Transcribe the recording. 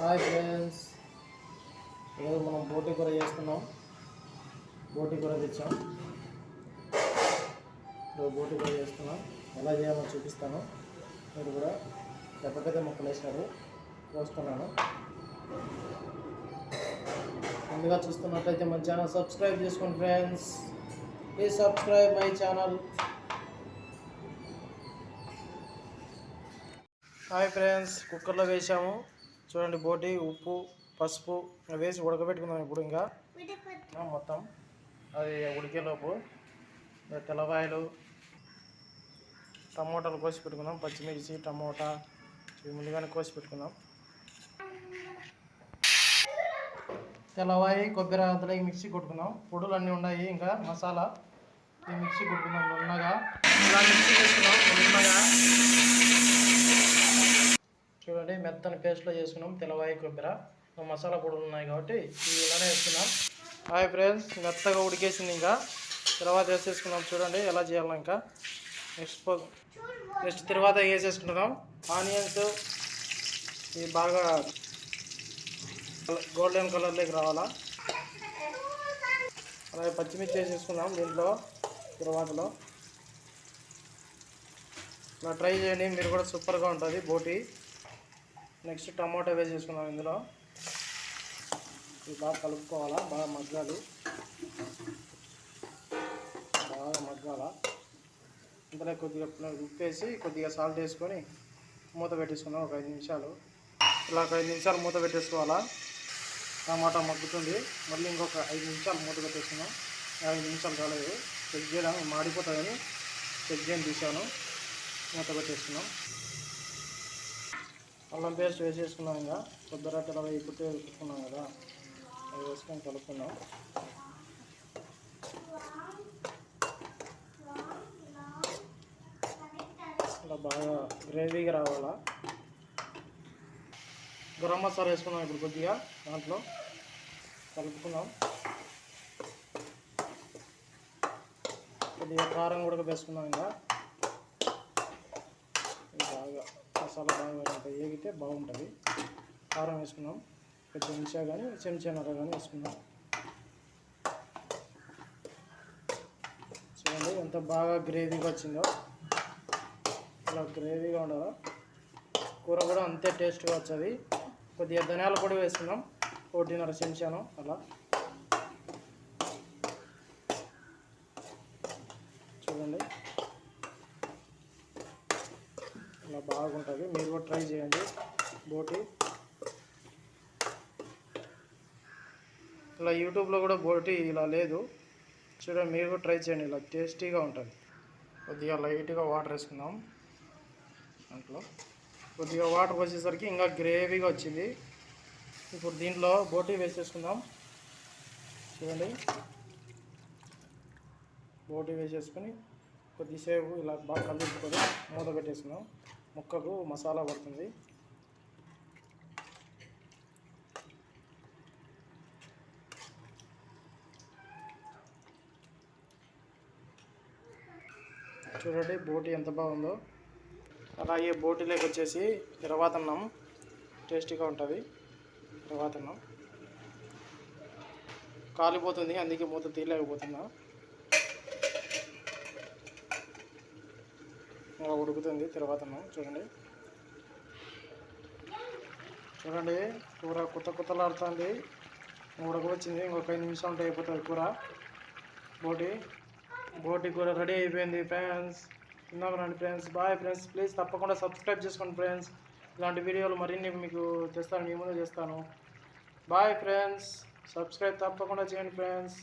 Hi friends. ఈరోజు మనం బోటి కూర చేస్తున్నాం. బోటి కూర తెచ్చాం. ఇప్పుడు బోటి కూర చేస్తున్నాం. ఎలా చేయాలో చూపిస్తాను. మీరు కూడా పెద్ద పెద్ద ముక్కలు వేసినారు కోస్తున్నాను. ముందుగా చూస్తున్నట్లయితే మన ఛానల్ సబ్స్క్రైబ్ చేసుకోండి friends. Please subscribe my channel. Hi friends కుక్కర్లో వేసాము. చూడండి బోటి ఉప్పు పసుపు అవి వేసి ఉడకబెట్టుకుందాం ఇప్పుడు ఇంకా. మొత్తం. అది ఉడికేలోపు తెల్లవాయలు టమోటాలు కోసి పెట్టుకుందాం. పచ్చిమిర్చి టమోటా ఇవి ముందుగానే కోసి పెట్టుకుందాం. తెల్లవాయి కొబ్బరి అంతలోకి మిక్సీ కొట్టుకుందాం. పొడులు అన్నీ ఉన్నాయి ఇంకా మసాలా. ఈ మిక్సీ కొట్టుకుందాం నున్నగా. ఇలా మిక్సీ చేసుకున్నాం నున్నగా. మెత్తని పేస్ట్లో చేసుకున్నాం తెల్లవాయి కొబ్బరి. మసాలా పొడులు ఉన్నాయి కాబట్టి ఇవి ఇలానే వేసుకున్నాం హాయ్ ఫ్రెండ్స్ మెత్తగా ఉడికేసింది ఇంకా. తర్వాత వేసేసుకున్నాం చూడండి ఎలా చేయాలి ఇంకా. నెక్స్ట్ నెక్స్ట్ తర్వాత వేసేసుకుంటున్నాం ఆనియన్స్ ఇవి బాగా గోల్డెన్ కలర్లోకి రావాలా. అలాగే పచ్చిమిర్చి వేసేసుకున్నాం దీంట్లో తర్వాతలో. ఇలా ట్రై చేయండి మీరు కూడా సూపర్గా ఉంటుంది బోటి. నెక్స్ట్ టమాటో వేసేసుకున్నాం ఇందులో. ఇది బాగా కలుపుకోవాలా? బాగా మగ్గాలి. బాగా మగ్గాల? ఇంతలో కొద్దిగా ఉప్పు వేసి కొద్దిగా సాల్ట్ వేసుకొని మూత పెట్టేసుకున్నాం ఒక ఐదు నిమిషాలు. ఇలా ఒక ఐదు నిమిషాలు మూత పెట్టేసుకోవాలా? టమాటా మగ్గుతుంది. మళ్ళీ ఇంకొక ఐదు నిమిషాలు మూత పెట్టేసుకున్నాం ఐదు నిమిషాలు కాలేదు చెక్ చేయడం మాడిపోతుందని చెక్ చేయని తీసాను మూత పెట్టేసుకున్నాం అల్లం పేస్ట్ వేసేసుకున్నాం ఇంకా. కొబ్బరి తెల్ల ఇప్పుడు పెట్టుకున్నాం కదా. అవి వేసుకొని కలుపుకున్నాం ఇలా బాగా గ్రేవీగా రావాలా? గరం మసాలా వేసుకున్నాం ఇప్పుడు కొద్దిగా దాంట్లో. కలుపుకున్నాం కొద్దిగా కారం కూడా వేసుకున్నాం ఇంకా. బాగా మసాలా బాగా వేగితే బాగుంటుంది. కారం వేసుకున్నాం. ఒక చెంచా కానీ చెంచానర కానీ వేసుకున్నాం. చూడండి ఎంత బాగా గ్రేవీగా వచ్చిందో. ఇలా గ్రేవీగా ఉండదా? కూర కూడా అంతే టేస్ట్గా వచ్చేది. కొద్దిగా ధనియాల పొడి వేసుకున్నాం. ఒకటిన్నర చెంచాను అలా చూడండి ఇలా బాగుంటుంది. మీరు కూడా ట్రై చేయండి. బోటి. ఇలా యూట్యూబ్లో కూడా బోటి ఇలా లేదు. చూడండి మీరు కూడా ట్రై చేయండి. ఇలా టేస్టీగా ఉంటుంది. కొద్దిగా లైట్గా వాటర్ వేసుకుందాం. దాంట్లో. కొద్దిగా వాటర్ పోసేసరికి ఇంకా గ్రేవీగా వచ్చింది. ఇప్పుడు దీంట్లో బోటి వేసేసుకుందాం. చూడండి. బోటి వేసేసుకొని కొద్దిసేపు ఇలా బాగా కలుపుకొని మూత పెట్టేసుకుందాం. ముక్కకు మసాలా పడుతుంది. చూడండి బోటి ఎంత బాగుందో. అలాగే బోటిలోకి వచ్చేసి తిరవాతన్నం టేస్టీగా ఉంటుంది. తిరవాతన్నం కాలిపోతుంది అందుకే మూత తీయలేకపోతున్నా. అలా ఉడుకుతుంది. తర్వాత చూడండి. చూడండి. కూర కొత్త కొత్తలాడుతుంది. ఉడకొచ్చింది ఇంకొక ఐదు నిమిషాలు ఉంటే అయిపోతుంది కూర. బోటి. బోటి కూర రెడీ అయిపోయింది ఫ్రెండ్స్. తిన్నాం రండి ఫ్రెండ్స్? Bye friends. ప్లీజ్ తప్పకుండా సబ్స్క్రైబ్ చేసుకోండి ఫ్రెండ్స్. ఇలాంటి వీడియోలు మరిన్ని మీకు తెస్తాను. మీ ముందు చేస్తాను బాయ్ ఫ్రెండ్స్. సబ్స్క్రైబ్ తప్పకుండా చేయండి ఫ్రెండ్స్.